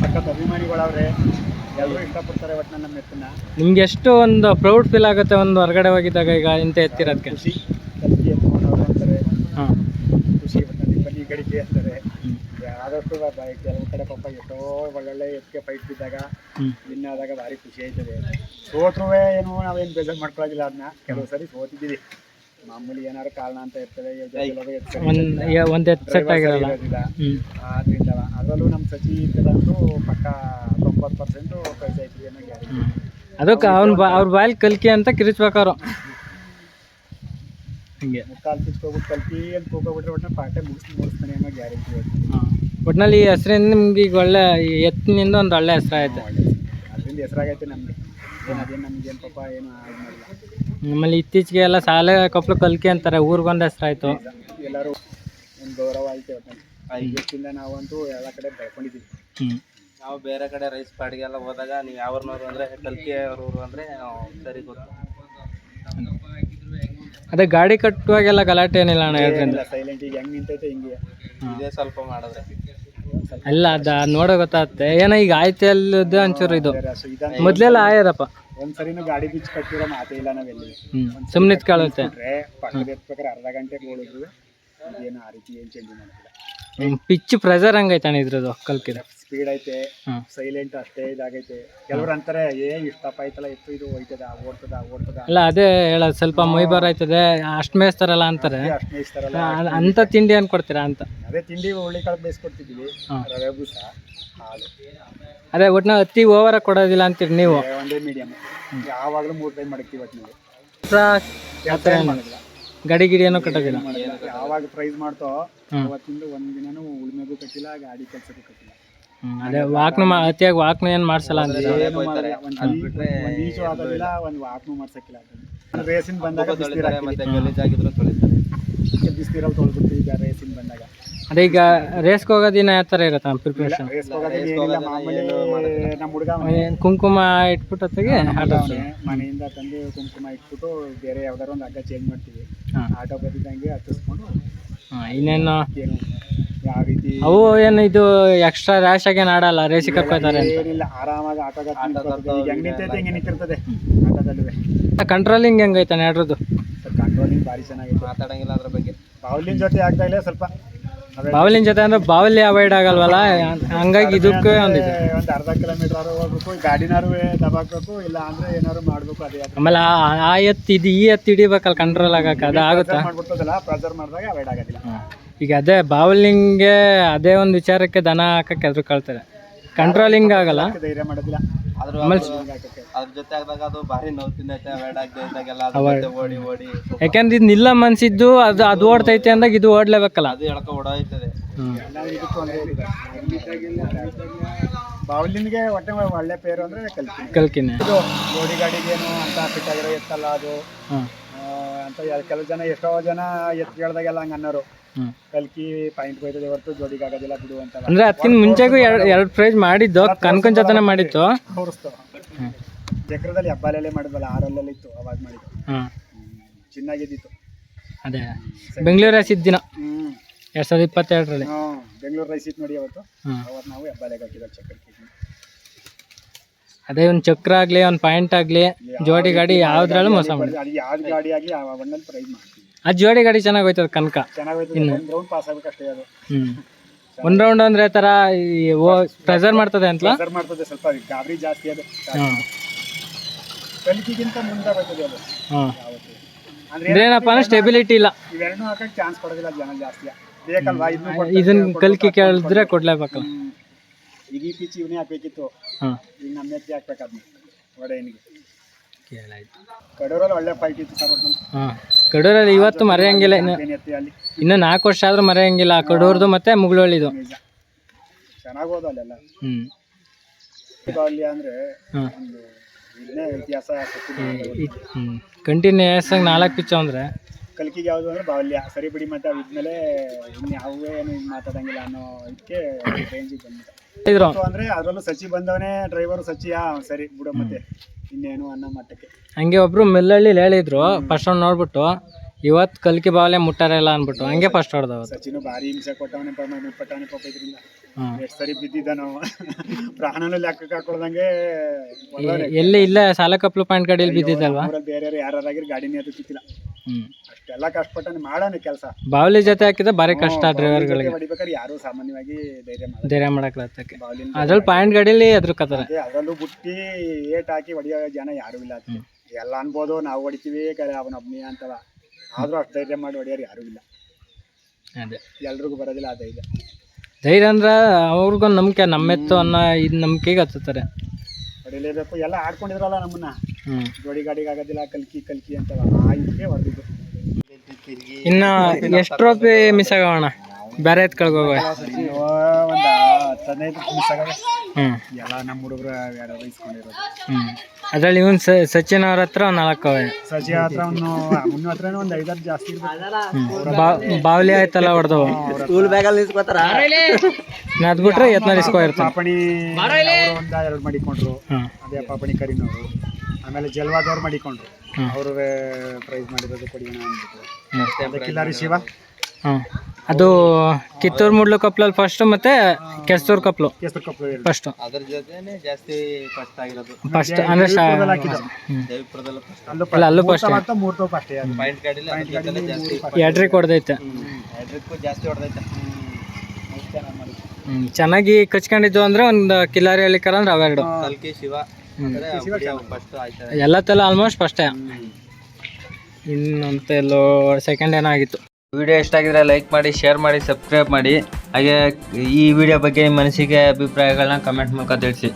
ಸಖತ್ ಅಭಿಮಾನಿಗಳವ್ರೆ. ಎಲ್ಲರೂ ಇಷ್ಟಪಡ್ತಾರೆ ಒಟ್ಟು ನಮ್ಮ ಎತ್ತನ್ನ ನಿಮ್ಗೆ ಎಷ್ಟು ಒಂದು ಪ್ರೌಡ್ ಫೀಲ್ ಆಗುತ್ತೆ ಒಂದು ಹೊರಗಡೆ ಹೋಗಿದ್ದಾಗ ಈಗ ಇಂತ ಎತ್ತಿರೋದಕ್ಕೆ? ಖುಷಿ. ಎತ್ಕೊಂಡವ್ರು ಅಂತಾರೆ. ಹಾಂ. ಖುಷಿ ಒಟ್ಟಿನಲ್ಲಿ ಬನ್ನಿ ಗಡಿಕೆ ಅಂತಾರೆ. ಆದಷ್ಟು ಕೆಲವು ಕಡೆ ಪಾಪ ಎಷ್ಟೋ ಒಳ್ಳೊಳ್ಳೆ ಎತ್ತಿಗೆ ಫೈಟ್ ಬಿದ್ದಾಗ ವಿನ್ ಆದಾಗ ಭಾರಿ ಖುಷಿ ಆಯ್ತದೆ. ಸೋತ್ರೂ ಏನು ನಾವೇನು ಬೇಜಾರು ಮಾಡ್ಕೊಳ್ಳೋದಿಲ್ಲ ಅದನ್ನ ಕೆಲವು ಸರಿ ಸೋತಿದ್ದೀವಿ. ಮಾಮೂಲಿ ಏನಾದ್ರು ಕಾರಣ ಅಂತ ಇರ್ತದೆ ಒಂದು ಸೆಟ್. ಹ್ಞೂ ಆದ್ರಿಂದ ಅದರಲ್ಲೂ ನಮ್ಮ ಸಚಿ ಇರ್ತದಂತೂ ಪಕ್ಕ ತೊಂಬತ್ತು ಪರ್ಸೆಂಟು ಪ್ರೈಸ್ ಆಯ್ತು ಅನ್ನೋ ಗ್ಯಾರಂಟಿ ಅದಕ್ಕೆ ಅವ್ನ ಬಾ ಅವ್ರ ಬಾಯಲ್ಲಿ ಕಲ್ಕಿ ಅಂತ ಕಿರಿಚ್ಬೇಕವ್ರು. ಹಿಂಗೆ. ಕಾಲು ಕಿಚ್ಕೋಬಿಟ್ಟು ಕಲ್ಕಿ ಅಂತ ಕೂಗೋಬಿಟ್ರೆ ಒಟ್ಟು ಪಾಠ ಮುಗಿಸ್ ಮುಗಿಸ್ತಾನೆ ಅನ್ನೋ ಗ್ಯಾರಂಟಿ ಒಟ್ನಲ್ಲಿ ಈ ಹೆಸರಿಂದ ನಿಮ್ಗೆ ಈಗ ಒಳ್ಳೆ ಈ ಎತ್ತಿನಿಂದ ಒಂದು ಒಳ್ಳೆ ಹೆಸರು ಐತೆ ಅದರಿಂದ ಹೆಸರಾಗೈತೆ ನಮಗೆ. ಏನು ಅದೇನು ನಮ್ಗೆ ಏನು ಪಾಪ ಏನು ಇದು ಮಾಡಿಲ್ಲ ನಮ್ಮಲ್ಲಿ ಇತ್ತೀಚೆಗೆ ಎಲ್ಲ ಶಾಲೆ ಕೊಪ್ಪಳು ಕಲ್ಕಿ ಅಂತಾರೆ. ಊರಿಗೊಂದು ಹೆಸರು ಆಯ್ತು. ಎಲ್ಲರೂ ಒಂದು ಗೌರವ ಆಯ್ತು ಒಟ್ಟು ನಾವಂತೂ ಎಲ್ಲ ಕಡೆ ಬೆಳ್ಕೊಂಡಿದ್ದೀವಿ. ಹ್ಞೂ ನಾವು ಬೇರೆ ಕಡೆ ರೈಸ್ ಪಾಡಿಗೆಲ್ಲ ಹೋದಾಗ ನೀವು ಯಾವ್ರನ್ನವ್ರು ಅಂದರೆ ಕಲ್ಕಿ ಅವ್ರವ್ರು ಅಂದರೆ ಸರಿ ಗೊತ್ತು. ಅದೇ ಗಾಡಿ ಕಟ್ಟುವಾಗೆಲ್ಲ ಗಲಾಟೆ ಏನಿಲ್ಲ ಅಣ್ಣ ಹೇಳ್ತೀನಿ ಸೈಲೆಂಟ್ ಈಗ ಹೆಂಗೆ ನಿಂತೈತೆ ಹಿಂಗೆ. ಇದೇ ಸ್ವಲ್ಪ ಮಾಡಿದ್ರೆ. ಅಲ್ಲ ಅದ ನೋಡೋ ಗೊತ್ತಾಗುತ್ತೆ. ಏನೋ ಈಗ ಆಯ್ತು ಅಲ್ಲದ ಒಂಚೂರು ಇದು. ಮೊದ್ಲೆಲ್ಲ ಆಯದಪ್ಪ. ಒಂದ್ಸರಿನೂ ಗಾಡಿ ಬಿಚ್ಚಿ ಕಟ್ಟಿರೋ ಮಾತೇ ಇಲ್ಲ ನಾವೆಲ್ಲಿ. ಸುಮ್ಮನೆ ಕಾಳುತ್ತೆ ಪಕ್ಕದ ಎತ್ಬೇಕಾದ್ರೆ ಅರ್ಧ ಗಂಟೆ ಓಡಿದ್ರು. ಏನು ಆ ರೀತಿ ಏನು ಚೇಂಜ್ ಮಾಡಿಲ್ಲ ಪಿಚ್ ಪ್ರೆಷರ್ ಹಂಗೈತೆ ಅಣ್ಣ ಇದ್ರದ್ದು ಕಲ್ಕಿದ? ಸ್ಪೀಡ್ ಐತೆ ಸೈಲೆಂಟ್ ಅಷ್ಟೇ ಇದಾಗೈತೆ. ಕೆಲವ್ರು ಅಂತಾರೆ ಏ ಇಷ್ಟಪ್ಪ ಐತಲ್ಲ ಇತ್ತು ಇದು ಹೋಯ್ತದ ಓಡ್ತದ ಓಡ್ತದ. ಅಲ್ಲ ಅದೇ ಹೇಳೋದು ಸ್ವಲ್ಪ ಮೈ ಬರ ಆಯ್ತದೆ ಅಷ್ಟು ಮೇಯಿಸ್ತಾರಲ್ಲ ಅಂತಾರೆ. ಅಂತ ತಿಂಡಿ ಏನು ಕೊಡ್ತೀರಾ ಅಂತ? ಅದೇ ತಿಂಡಿ ಹುಳಿ ಕಾಳು ಬೇಯಿಸ್ಕೊಡ್ತಿದ್ವಿ ರವೆ ಬೂಸ ಅದೇ ಒಟ್ಟಿನ ಅತಿ ಓವರ ಕೊಡೋದಿಲ್ಲ ಅಂತೀರಿ ನೀವು? ಒಂದೇ ಮೀಡಿಯಮ್ ಯಾವಾಗಲೂ ಮೂರು ಟೈಮ್ ಮಡಗ್ತೀವಿ ಒಟ್ಟಿನಲ್ಲಿ ನೀವು ಥರ ಏನು? ಗಾಡಿ ಗಿಡಿ ಏನೋ ಕಟ್ಟೋದಿಲ್ಲ ಯಾವಾಗ ಪ್ರೈಸ್ ಮಾಡ್ತೋ ಅವತ್ತಿಂದ ಒಂದ್ ದಿನಾನು ಉಳ್ಮೆಗೂ ಕಟ್ಟಿಲ್ಲ ಗಾಡಿ ಕೆಲ್ಸಕ್ಕೂ ಕಟ್ಟಿಲ್ಲ. ಹ್ಮ್, ಅದೇ ವಾಕ್ನು ಮಾ ಅತಿಯಾಗಿ ವಾಕ್ನು ಏನ್ ಮಾಡ್ಸಲ್ಲ ಅಂದ್ರೆ ಏನು ಮಾಡಲ್ಲ. ಒಂದ್ ಈ- ಒಂದ್ ಈಜು ಆಗೋದಿಲ್ಲ ಒಂದ್ ವಾಕ್ನು ಮಾಡ್ಸಕ್ಕಿಲ್ಲ ರೇಸಿನ್ ಬಂದಾಗ ಬಿಸ್ತೀರ ಗಲೀಜಾಗಿದ್ರು ತೊಳಿತಾರೆ. ಬಿಸ್ನೀರಲ್ಲಿ ತೊಳ್ಬಿಡ್ತೀವಿ ಈಗ ರೇಸಿನ್ ಬಂದಾಗ. ಅದೇ ಈಗ ರೇಸ್ಗೆ ಹೋಗೋ ದಿನ ಯಾವ ಥರ ಇರುತ್ತೆ ಪ್ರಿಪ್ರೇಷನ್ ರೇಸ್ ಹೋಗೋದಿಲ್ಲ ಏನಿಲ್ಲ ಮಾಮೂಲಿ ನಮ್ಮ ಹುಡುಗ ಕುಂಕುಮ ಇಟ್ಬಿಟ್ಟು ಹೊತ್ತಿಗೆ ಆಟ ಮನೆಯಿಂದ ತಂದು ಕುಂಕುಮ ಇಟ್ಬಿಟ್ಟು ಬೇರೆ ಯಾವ್ದಾರ ಒಂದು ಹಗ್ಗ ಚೇಂಜ್ ಮಾಡ್ತೀವಿ. ಹಾಂ. ಆಟೋ ಬದಿದಂಗೆ ಹತ್ತಿಸ್ಕೊಂಡು ಹಾಂ ಇನ್ನೇನು? ಏನು? ಯಾವ ರೀತಿ ಅವು ಏನು ಇದು ಎಕ್ಸ್ಟ್ರಾ ರ್ಯಾಶ್ ಆಗಿ ಆಡಲ್ಲ ರೇಸಿಗೆ ಕರ್ಕೋತಾರೆ ಏನಿಲ್ಲ ಆರಾಮಾಗಿ ಆಟೋಗ ಈಗ ಹೆಂಗ್ ನಿಂತೈತೆ ಹಿಂಗೆ ನಿಂತಿರ್ತದೆ? ಆಟೋದಲ್ಲೂ. ಕಂಟ್ರೋಲಿಂಗ್ ಹೆಂಗೈತೆ ನೆಡ್ರದ್ದು ಸ್ವಲ್ಪ ಕಂಟ್ರೋಲಿಂಗ್ ಭಾರಿ ಚೆನ್ನಾಗಿ ಮಾತಾಡಂಗಿಲ್ಲ ಅದ್ರ ಬಗ್ಗೆ. ಬಾವುಲಿನ ಜೊತೆ ಆಗ್ದಾಗಲೇ ಸ್ವಲ್ಪ. ಅದೇ ಬಾವಲಿನ ಜೊತೆ ಅಂದ್ರೆ ಬಾವಲಿ ಅವಾಯ್ಡ್ ಆಗಲ್ವಲ್ಲ? ಹಂಗಾಗಿ ಇದಕ್ಕೆ ಒಂದು ಒಂದು ಅರ್ಧ ಕಿಲೋಮೀಟರ್ ಹೋಗ್ಬೇಕು ಗಾಡಿನಾರು ದಬಾಕ್ಬೇಕು ಇಲ್ಲ ಅಂದ್ರೆ ಏನಾದ್ರು ಮಾಡ್ಬೇಕು ಅದೇ ಆಮೇಲೆ ಆ- ಎತ್ತು ಇದು ಈ ಎತ್ತು ಹಿಡಿಬೇಕಲ್ಲ ಕಂಟ್ರೋಲ್ ಆಗಕ್ಕೆ ಅದು ಆಗುತ್ತಾ? ಮಾಡ್ಬಿಡ್ತದಲ್ಲ ಪ್ರೆಸರ್ ಮಾಡಿದಾಗ ಅವಾಯ್ಡ್ ಆಗೋದಿಲ್ಲ. ಈಗ ಅದೇ ಬಾವಲಿಂಗ್ಗೆ ಅದೇ ಒಂದು ವಿಚಾರಕ್ಕೆ ದನ ಹಾಕಕ್ಕೆ ಎದುರು ಕಳ್ತಾರೆ ಕಂಟ್ರೋಲಿಂಗ್ ಆಗಲ್ಲ. ಧೈರ್ಯ ಮಾಡೋದಿಲ್ಲ. ಆಮೇಲೆ ಅದ್ರ ಜೊತೆ ಆದಾಗ ಅದು ಭಾರಿ ನೋವು ತಿಂದೈತೆ ಆಗದೆ ಇದ್ದಾಗೆಲ್ಲ ಅದ್ರ ಜೊತೆ ಓಡಿ ಓಡಿ ಯಾಕಂದ್ರೆ ಇದು ನಿಲ್ಲ ಮನ್ಸಿದ್ದು ಅದು ಅದು ಓಡ್ತೈತೆ ಅಂದಾಗ ಇದು ಓಡ್ಲೇಬೇಕಲ್ಲ. ಅದು ಎಳ್ಕೊ ಓಡೋಯ್ತದೆ. ಅಂದ್ರೆ ಬಾವುಲಿನ್ಗೆ ಹೊಟ್ಟೆ ಒಳ್ಳೆ ಪೇರು ಅಂದ್ರೆ ಕಲ್ತೀನಿ ಕಲ್ಕಿನೇ. ಇದು ಗೋಡಿ ಗಾಡಿಗೇನು ಅಂತ ಫಿಟ್ ಆಗಿರೋ ಎತ್ತಲ್ಲ ಅದು. ಅಂತ ಕೆಲವು ಜನ ಎಷ್ಟೋ ಜನ ಎತ್ತು ಕೇಳ್ದಾಗೆಲ್ಲ ಹಂಗೆ ಅನ್ನೋರು. ಕಲ್ಕಿ ಪಾಯಿಂಟ್ ಹೋಯ್ತದೆ ಹೊರತು ಜೋಡಿಗೆ ಆಗೋದಿಲ್ಲ ಬಿಡು ಅಂತ. ಅಂದ್ರೆ ಅದಕ್ಕಿಂತ ಮುಂಚೆಗೂ ಎರಡು ಎರಡು ಪ್ರೈಸ್ ಮಾಡಿದ್ದು ಕನ್ಕನ್ ಜೊತೆನೆ ಮಾಡಿತ್ತು. ತೋರಿಸ್ತು. ಜಕ್ರದಲ್ಲಿ ಚಕ್ರದಲ್ಲಿ ಹಬ್ಬಾಲೆಲ್ಲೇ ಮಾಡಿದ್ವಲ್ಲ ಆರಲ್ಲಲ್ಲಿ ಇತ್ತು ಅವಾಗ ಮಾಡಿದ್ದು. ಚೆನ್ನಾಗಿದ್ದಿತ್ತು. ಅದೇ. ಬೆಂಗಳೂರು ರೈಸ್ ದಿನ. ಹ್ಮ್. ಎರಡು ಸಾವಿರದ ಇಪ್ಪತ್ತೆರಡರಲ್ಲಿ. ಬೆಂಗಳೂರು ರೈಸ್ ಇತ್ತು ನೋಡಿ ಅವತ್ತು. ಅವತ್ತು ನಾವು ಹಬ್ಬಾಲೆಗೆ ಹಾಕಿದ್ವಿ ಚಕ್ರಕ್ಕೆ. ಅದೇ ಒಂದು ಚಕ್ರ ಆಗಲಿ ಒಂದು ಪಾಯಿಂಟ್ ಆಗಲಿ ಜೋಡಿ ಗಾಡಿ ಯಾವ್ದ್ರಲ್ಲೂ ಮೋಸ ಮಾಡಿ ಅದು ಯಾವ್ದು ಗಾಡಿ ಆಗಿ ಆ ಬಣ್ಣಲ್ಲಿ ಪ್ರೈಸ್ ಮಾಡ್ತೀವಿ. ಆ ಜೋಡಿ ಗಾಡಿ ಚೆನ್ನಾಗಿ ಹೋಯ್ತದ ಕನಕ. ಒಂದ್ ಒಂದು ರೌಂಡ್ ಪಾಸ್ ಆಗ್ಬೇಕಷ್ಟೇ ಅದು. [laughs] ಒಂದು ರೌಂಡ್ ಅಂದ್ರೆ ತರ ಈ ಓ ಪ್ರೆಸರ್ ಮಾಡ್ತದೆ. ಅಂತಲ? ಪ್ರೆಸರ್ ಮಾಡ್ತದೆ ಸ್ವಲ್ಪ ಗಾಬರಿ ಜಾಸ್ತಿ ಅದು. ಹಾಂ. ಕಲಿಕೆಗಿಂತ ಮುಂದೆ ಬರ್ತದೆ ಅದು. ಹಾಂ. ಯಾವತ್ತು. ಅಂದ್ರೆ ಅಂದ್ರೆ ಏನಪ್ಪ ಅಂದ್ರೆ ಸ್ಟೆಬಿಲಿಟಿ ಇಲ್ಲ ಇವೆರಡನ್ನೂ ಹಾಕಕ್ಕೆ ಚಾನ್ಸ್ ಕೊಡೋದಿಲ್ಲ ಜನ ಜಾಸ್ತಿ. ಬೇಕಲ್ವಾ? ಇದನ್ನು ಇದನ್ನ ಕಲ್ಕಿ ಕೇಳಿದ್ರೆ ಕೊಡ್ಲೇಬೇಕಲ್ಲ. ಈಗ ಈ ಪಿಚ್ ಇವನೇ ಹಾಕ್ಬೇಕಿತ್ತು. ಹಾಂ. ಈಗ ನಮ್ಮ ಎತ್ತಿ ಹಾಕ್ಬೇಕು ಅದನ್ನ ಒಡೆಯನಿಗೆ ಕೇಳಾಯ್ತು ಕಡೂರಲ್ಲಿ ಒಳ್ಳೆ ಫೈಟ್ ಇತ್ತು ಸರ್ ಹಾಂ. ಕಡೂರಲ್ಲಿ ಇವತ್ತು ಮರೆಯಂಗಿಲ್ಲ ಇನ್ನು. ಏನ್ ಎತ್ತಿ ಅಲ್ಲಿ? ಇನ್ನು ನಾಲ್ಕು ವರ್ಷ ಆದ್ರೂ ಮರೆಯಂಗಿಲ್ಲ ಆ ಕಡೂರ್ದು ಮತ್ತೆ ಮುಗುಳೊಳ್ಳಿದು ನಿಜ. ಚೆನ್ನಾಗಿ ಹೋದ ಅಲ್ಲೆಲ್ಲ. ಹ್ಞೂ ಬಾಲ್ಯ ಅಂದ್ರೆ ಹಾಂ. ಒಂದು ಇದನ್ನೇ ಇತಿಹಾಸ ಹ್ಞೂ ಕಂಟಿನ್ಯೂಸ್ ಆಗಿ ನಾಲ್ಕು ಪಿಚ್ಚು ಅಂದರೆ. ಕಲ್ಕಿಗೆ ಯಾವುದು ಅಂದ್ರೆ ಬಾಲ್ಯ ಸರಿ ಬಿಡಿ ಮತ್ತೆ ಅವಿದ್ಮೇಲೆ ಇನ್ಯಾವೇ ಏನು ಮಾತಾಡಂಗಿಲ್ಲ ಅನ್ನೋ ಇದಕ್ಕೆ ರೇಂಜಿಗೆ ಬಂದಿದೆ ಸೊ ಅಂದ್ರೆ ಅದರಲ್ಲೂ ಸಚಿ ಬಂದವನೇ ಡ್ರೈವರು ಸಚಿ ಆ ಸರಿ ಬಿಡು ಮತ್ತೆ. ಇನ್ನೇನು ಅನ್ನೋ ಮಟ್ಟಕ್ಕೆ. ಹಂಗೆ ಒಬ್ರು ಮೆಲ್ಲಳ್ಳಿ ಹೇಳಿದ್ರು ಫಸ್ಟ್ ಅವ್ನು ನೋಡ್ಬಿಟ್ಟು ಇವತ್ತು ಕಲ್ಕಿ ಬಾವಲೆ ಮುಟ್ಟಾರಿಲ್ಲ ಅಂದ್ಬಿಟ್ಟು ಹಂಗೆ ಫಸ್ಟ್ ಹೊಡೆದವ ಸಚಿನು ಭಾರಿ ಹಿಂಸೆ ಕೊಟ್ಟವನೇ ಪಟ್ಟಾನೆ ಪಾಪ ಇದರಿಂದ. ಎಷ್ಟು ಸರಿ ಬಿದ್ದಿದ್ದ ನಾವು. ಪ್ರಾಣನೂ ಲೆಕ್ಕಕ್ಕೆ ಹಾಕೊಳ್ದಂಗೆ. ಎಲ್ಲಿ ಇಲ್ಲ ಸಾಲ ಕಪ್ಲು ಪಾಯಿಂಟ್ ಗಾಡಿಯಲ್ಲಿ ಬಿದ್ದಿದ್ದಲ್ವಾ? ಬೇರೆ ಬೇರೆ ಯಾರಾಗಿರ್ ಗಾಡಿನೇ ಅದು ಹ್ಞೂ ಅಷ್ಟೆಲ್ಲ ಕಷ್ಟಪಟ್ಟು ಮಾಡೋಣ ಕೆಲಸ. ಬಾವಲಿ ಜೊತೆ ಹಾಕಿದ್ರೆ ಭಾರಿ ಕಷ್ಟ ಡ್ರೈವರ್ಗಳಿಗೆ ಹೊಡಿಬೇಕಾದ್ರೆ ಯಾರು ಸಾಮಾನ್ಯವಾಗಿ ಧೈರ್ಯ ಮಾಡೋದು ಧೈರ್ಯ ಮಾಡಕ್ಲತ್ತಕ್ಕೆ ಬಾಲಿಂದ ಅದ್ರಲ್ಲಿ ಪಾಯಿಂಟ್ ಗಡಿಲಿ ಅದ್ರು ಕತರ ಅದರಲ್ಲೂ ಬುಟ್ಟಿ ಏಟ್ ಹಾಕಿ ಹೊಡಿಯೋ ಜನ ಯಾರು ಇಲ್ಲ ಅದಕ್ಕೆ ಎಲ್ಲ ಅನ್ಬೋದು ನಾವು ಹೊಡಿತೀವಿ ಕರೆ ಅವನೊಬ್ನಿ ಅಂತವ. ಆದ್ರೂ ಅಷ್ಟು ಧೈರ್ಯ ಮಾಡಿ ಹೊಡಿಯೋರು ಯಾರು ಇಲ್ಲ. ಅದೇ. ಎಲ್ರಿಗೂ ಬರೋದಿಲ್ಲ ಆ ಧೈರ್ಯ. ಧೈರ್ಯ ಅಂದ್ರೆ ಅವ್ರಿಗೊಂದು ನಂಬಿಕೆ ನಮ್ಮೆತ್ತು ಅನ್ನೋ ಇದು ನಂಬಿಕೆಗೆ ಹತ್ತುತ್ತಾರೆ. ಹೊಡಿಲೇಬೇಕು ಎಲ್ಲ ಆಡ್ಕೊಂಡಿದ್ರಲ್ಲ ನಮ್ಮನ್ನ. ಜೋಡಿ ಗಾಡಿಗೆ ಆಗೋದಿಲ್ಲ ಕಲ್ಕಿ ಕಲ್ಕಿ ಅಂತ ಆ ಇದಕ್ಕೆ ಹೊಡೆದಿದ್ದು. ಇನ್ನ ಎಷ್ಟು ಟ್ರೋಫಿ ಮಿಸ್ ಆಗೋಣ? ಬೇರೆ ಎತ್ಕೊಳ್ಗೆ ಹೋಗುವ. ಒಂದು ಹತ್ತು ಹದಿನೈದು ಮಿಸ್ ಆಗ ಹ್ಞೂ ಎಲ್ಲ ನಮ್ಮ ಹುಡುಗರು ಇಸ್ಕೊಂಡಿರೋದು. ಹ್ಞೂ ಅದರಲ್ಲಿ ಇವನ್ ಸಚಿನ್ ಅವ್ರ ಹತ್ರ ಒಂದು ನಾಲ್ಕು ಅವೆ. ಸಜಿ ಹತ್ರ ಒಂದು ಮುನ್ನ ಹತ್ರನೇ ಒಂದು ಐದಾರು ಜಾಸ್ತಿ ಬಾವ್ಲಿ ಆಯ್ತಲ್ಲ ಹೊಡೆದವು ಸ್ಕೂಲ್ ಬ್ಯಾಗಲ್ಲಿ ನಿಲ್ಸ್ಕೊತಾರ ಅದು ಬಿಟ್ರೆ ಯತ್ನ ಇಸ್ಕೊ ಇರ್ತಾನೆ. ಪಾಪಣಿ ಒಂದು ಎರಡು ಮಾಡಿಕೊಂಡ್ರು. ಅದೇ ಪಾಪಣಿ ಕರಿನವರು. ಆಮೇಲೆ ಜಲ್ವಾದವ್ರು ಮಾಡಿಕೊಂಡ್ರು. ಹ್ಮ್. ಅವರು ಪ್ರೈಸ್ ಮಾಡಿರೋದು ಕೊಡಿ ಅಂದ್ಬಿಟ್ಟು. ಅದೇ ಕಿಲಾರಿ ಶಿವ? ಹಾಂ. ಅದು ಕಿತ್ತೂರು ಮೂಡ್ಲು ಕಪ್ಲಲ್ಲಿ ಫಸ್ಟ್ ಮತ್ತೆ ಕೆಸ್ತೂರು ಕಪ್ಲು. ಫಸ್ಟು ಅದ್ರ ಜೊತೆನೆ ಜಾಸ್ತಿ ಕಷ್ಟ ಆಗಿರೋದು. ಫಸ್ಟ್ ಅಂದ್ರೆ ಫಸ್ಟ್ ಅಲ್ಲೂ ತೋಪ್ ಪಾಯಿಂಟ್ ಹೊಡೆದೈತೆ. ಜಾಸ್ತಿ. ಚೆನ್ನಾಗಿ ಕಚ್ಕೊಂಡಿದ್ದು ಅಂದ್ರೆ ಒಂದು ಕಿಲಾರಿ ಹೇಳಿಕಾರ ಅಂದ್ರೆ ಅವೆರಡು. ಶಿವ ಫಸ್ಟ್ ಎಲ್ಲ ತಲ ಆಲ್ಮೋಸ್ಟ್ ಫಸ್ಟೇ ಇನ್ನಂತ ಎಲ್ಲೋ ಸೆಕೆಂಡ್ ಏನೋ ಆಗಿತ್ತು ವಿಡಿಯೋ ಇಷ್ಟ ಆಗಿದ್ರೆ ಲೈಕ್ ಮಾಡಿ, ಶೇರ್ ಮಾಡಿ, ಸಬ್ಸ್ಕ್ರೈಬ್ ಮಾಡಿ. ಹಾಗೆ ಈ ವಿಡಿಯೋ ಬಗ್ಗೆ ನಿಮ್ಮ ಮನಸ್ಸಿಗೆ ಅಭಿಪ್ರಾಯಗಳನ್ನ ಕಮೆಂಟ್ ಮೂಲಕ ತಿಳಿಸಿ.